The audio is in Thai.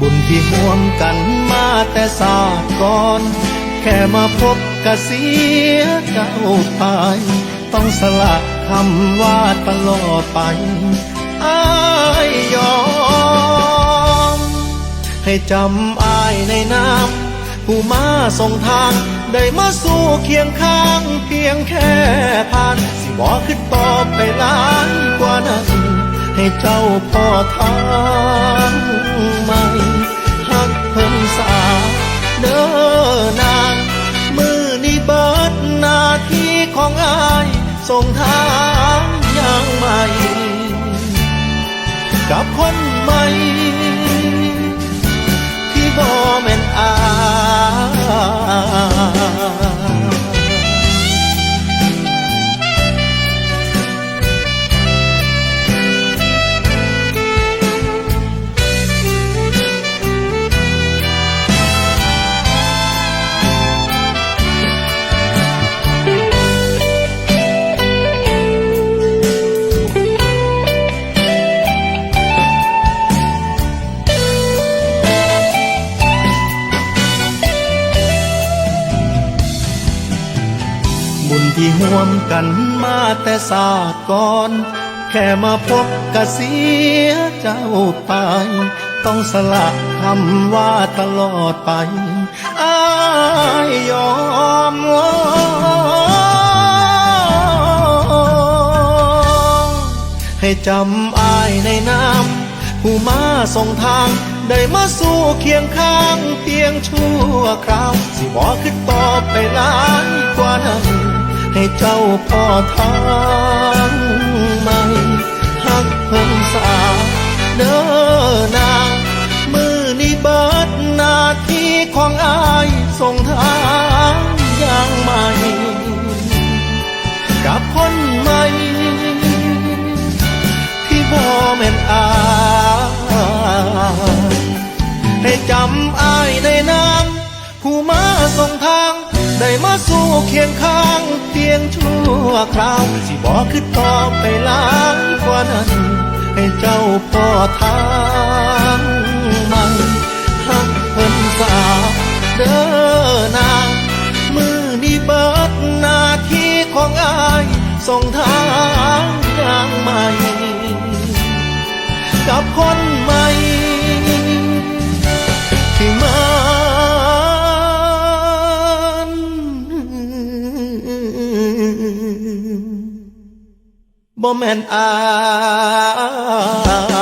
บุญที่ห่วมกันมาแต่ศาสตร์ก่อน แค่มาพบกะเสียเจ้าไป ต้องสละคำว่าตลอดไปอายยอม ให้จำอายในน้ำผู้มาส่งทาง ได้มาสู่เคียงข้าง เพียงแค่ผ่าน สิบอกขึ้นต่อไปหลายกว่านั้นให้เจ้าพ่อทาง ส่งทางยังใหม่ กับคนใหม่ บุญที่ห่วมกันมาแต่ศาสตร์ก่อน แค่มาพบกะเสียเจ้าไป ต้องสละคำว่าตลอดไปอายยอมให้จำอายในน้ำผู้มาส่งทางได้มาสู่เคียงข้างเพียงชั่วคราว สิบอกขึ้นต่อไปลา เจ้าพ่อทางใหม่หักเพิ่มสาเด้อนามือนี้เบิดนาที่ของอายส่งทางอย่างใหม่ กับคนใหม่ ที่บ่แม่นอายให้จำอายในน้ำผู้มาส่งทาง ได้มาสู่เคียงข้างเพียงชั่วคราว สิบอกคือต่อไปล้างกว่านั้น ให้เจ้าพ่อทาง บ่แม่นอาย